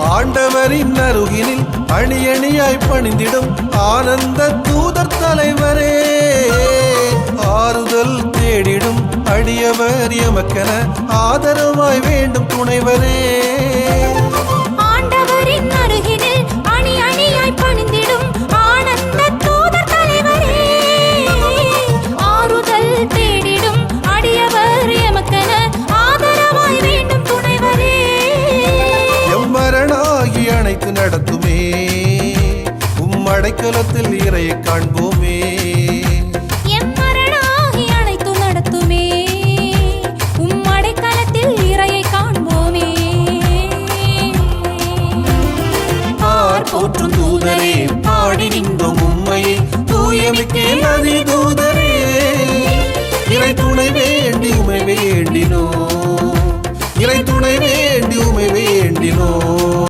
ஆண்டவரின் அருகினில் அணி அணியாய் பணிந்திடும் ஆனந்த தூதர் தலைவரே. ஆறுதல் தேடிடும் அடியவர் எமக்கென ஆதரவாய் வேண்டும் துணைவரே. அணைத்து நடத்துமே. உம் அடைக்கலத்தில் இறையை காண்போமே. போற்றும் தூதரே பாடி நின்றோம் உம்மையே. தூயமிக்கே நதி தூதரே இறை துணை வேண்டி உமை வேண்டினோ இறை துணை வேண்டி உமை வேண்டினோ